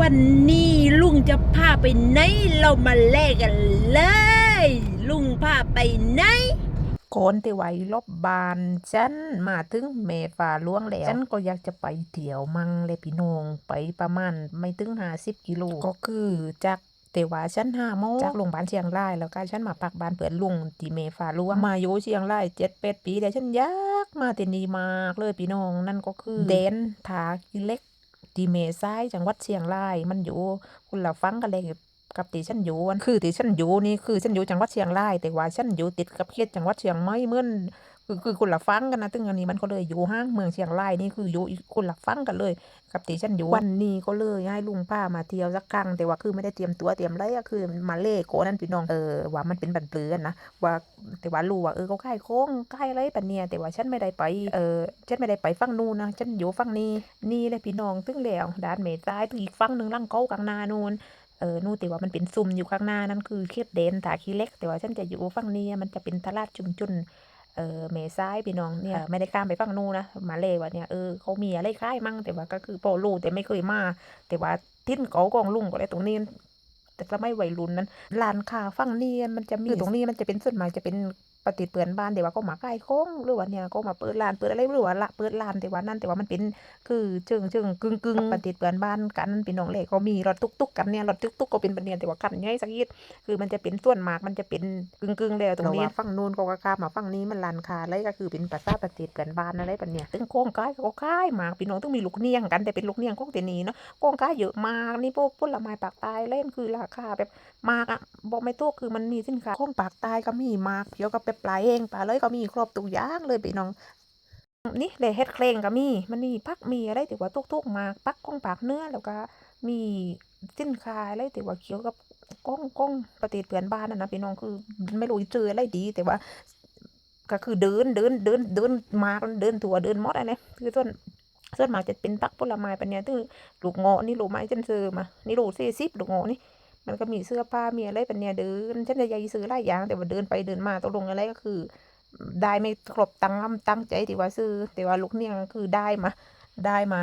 วันนี้ลุงจะพาไปไหน เรามาแลกกันเลย ลุงพาไปไหนโกนที่ไว้ลบบานฉันมาถึงเมฟ้าหลวงแล้วฉันก็อยากจะไปเที่ยวมังเลยพี่น้องไปประมาณไม่ถึงห้าสิบกิโลก็คือจากเตว่าฉันห้าโมงจากโรงพยาบาลเชียงรายแล้วก็ฉันมาพักบ้านเพื่อนลุงที่เมฟ้าหลวงมาอยู่เชียงรายเจ็ดแปดปีแล้วฉันอยากมาที่นี่มากเลยพี่น้องนั่นก็คือเดนทากิเล็ก ดีเมซ้ายจังหวัดเชียงราย มันอยู่คุณเราฟังกันเลยกับตีฉันอยู่อันคือตีฉันอยู่นี่คือฉันอยู่จังหวัดเชียงรายแต่ว่าฉันอยู่ติดกับเขตจังหวัดเชียงใหม่เมื่อ คือคือคนละฟังกันนะตึงอันนี้มันก็เลยอยู่ห้างเมืองเชียงรายนี่คืออยู่คนละฟังกันเลยกับที่ฉันอยู่วันนี้ก็เลยให้ลุงป้ามาเที่ยวสักครั้งแต่ว่าคือไม่ได้เตรียมตัวเตรียมอะไรคือมาเล่โกนั่นพี่น้องเออว่ามันเป็นบันเปลือนนะว่าแต่ว่ารู้ว่าเออเขาค่ายโค้งค่ายอะไรปะเนี่ยแต่ว่าฉันไม่ได้ไปเออฉันไม่ได้ไปฝั่งนู้นนะฉันอยู่ฝั่งนี้นี่เลยพี่น้องตึงแล้วด้านเมซ้ายตึงอีกฝั่งหนึ่งล่างเขากลางนานูนเออนู่นแต่ว่ามันเป็นซุ่มอยู่ข้างหน้านั่นคือเขตเดนตาขี้เล็ก แต่ว่าฉันจะอยู่ฝั่งนี้มันจะเป็นตลาดชุมชน เออเมซ้ายพี่น้องเนี่ยไม่ได้ข้ามไปฝั่งนู้นนะมาเลยว่าเนี่ยเออเขามีอะไรคล้ายมั่งแต่ว่าก็คือพอรู้แต่ไม่เคยมาแต่ว่าทิ้นเขากองลุงก็เลยตรงนี้แต่สมัยวัยรุ่นนั้นร้านค้าฝั่งนี้มันจะมีคือตรงนี้มันจะเป็นส่วนมากจะเป็น ปฏิเปือนบ้านแต่ว่าก็มาใกล้โค้งหรือว่าเนี่ยก็มาเปิดร้านเปิดอะไรหรือว่าละเปิดร้านแต่ว่านั่นแต่ว่ามันเป็นคือเชิงเชิงกึ่งกึ่งปฏิเปือนบ้านกันพี่น้องเล็กก็มีรถตุกตุกกันเนี่ยรถตุกตุกก็เป็นปันเนี่ยแต่ว่ากันง่ายสักนิดคือมันจะเป็นส่วนมากมันจะเป็นกึ่งกึ่งแล้วตรงนี้ฝั่งนู้นก็กข้ามมาฝั่งนี้มันลานคาอะไรก็คือเป็นภาษาปฏิเปือนบ้านอะไรปันเนี่ยตึงโค้งใกล้ก็ใกล้มากพี่น้องต้องมีลูกเนียงกันแต่เป็นลูกเนียงของเตนีเนาะโค้งใกล้เยอะมากนี่พวกผลไม้ปากตายเล่นคือราคาแบบมากอะบอกไม่ถูกคือมันมีสินค้าของปากตายก็มีมากเกี่ยวกับแบบปลายเองปลาเลยก็มีครบทุกอย่างเลยพี่น้องนี่เลยเฮ็ดเคลงก็มี มันมีพักมีอะไรแต่ว่าทุกๆมาปักก้องปากเนื้อแล้วก็มีสินค้าอะไรแต่ว่าเกี่ยวกับก้องก้องปฏิเปือนบ้านนะนะพี่น้องคือไม่รู้เจออะไรดี แต่ว่า ก็คือเดินเดินเดินเดินมาเดินตัวเดินหมดอะไรคือส่วนส่วนมากจะเป็นปักผลไม้ปะเนี่ยคือลูกเงาะนี่ลูกไม้ฉันซื้อมา นี่ลูกสี่สิบลูกเงาะนี่ มันก็มีเสื้อผ้ามีอะไรเป็นเนี่ยเดินฉันจะยายซื้อหลายอย่างแต่ว่าเดินไปเดินมาตกลงอะไรก็คือ ได้ไม่ครบตั้งตั้งใจที่ว่าซื้อ แต่ว่าลูกเนี่ยก็คือได้มาได้มา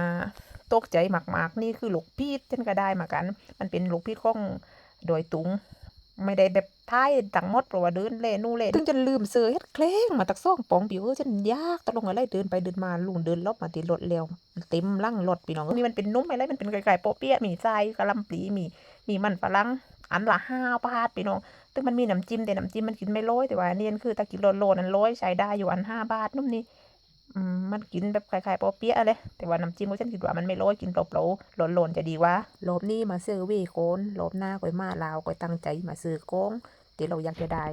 ตกใจมากๆนี่คือลูกพีดฉันก็ได้มากัน มันเป็นลูกพีดของโดยตุง ไม่ได้แบบท้ายตังมดเพราะว่าเดินเล่นู่นเล่ถึงจะลืมเสือเฮ็ดเคล้งมาตักซ่องปองผิวเออฉันยากตกลงอะไรเดินไปเดินมาลุงเดินรอบมาติรถเร็วเต็มลั่งรถพี่น้องนี่มันเป็นนุ่มอะไรมันเป็นไก่ๆโปะเปียมีทรายกะลำปลีมีมีมันฝรั่งอันละห้าบาทพี่น้องซึ่งมันมีน้ำจิ้มแต่น้ำจิ้มมันกินไม่ร้อยแต่ว่านี่คือตะกิโลโลนั้นร้อยใช้ได้อยู่อันห้าบาทนุ่มนี่ มันกินแบบคล้ายๆปอเปี๊ยะเลยแต่ว่าน้ำจิ้มก็ฉันคิดว่ามันไม่ร้อยกินเปล่าๆหล่นๆจะดีว่าลบนี่มาซื้อวีโกนลบหน้าก๋วยมาลาวก๋วยตั้งใจมาซื้อโก้งที่เราอยากจะได้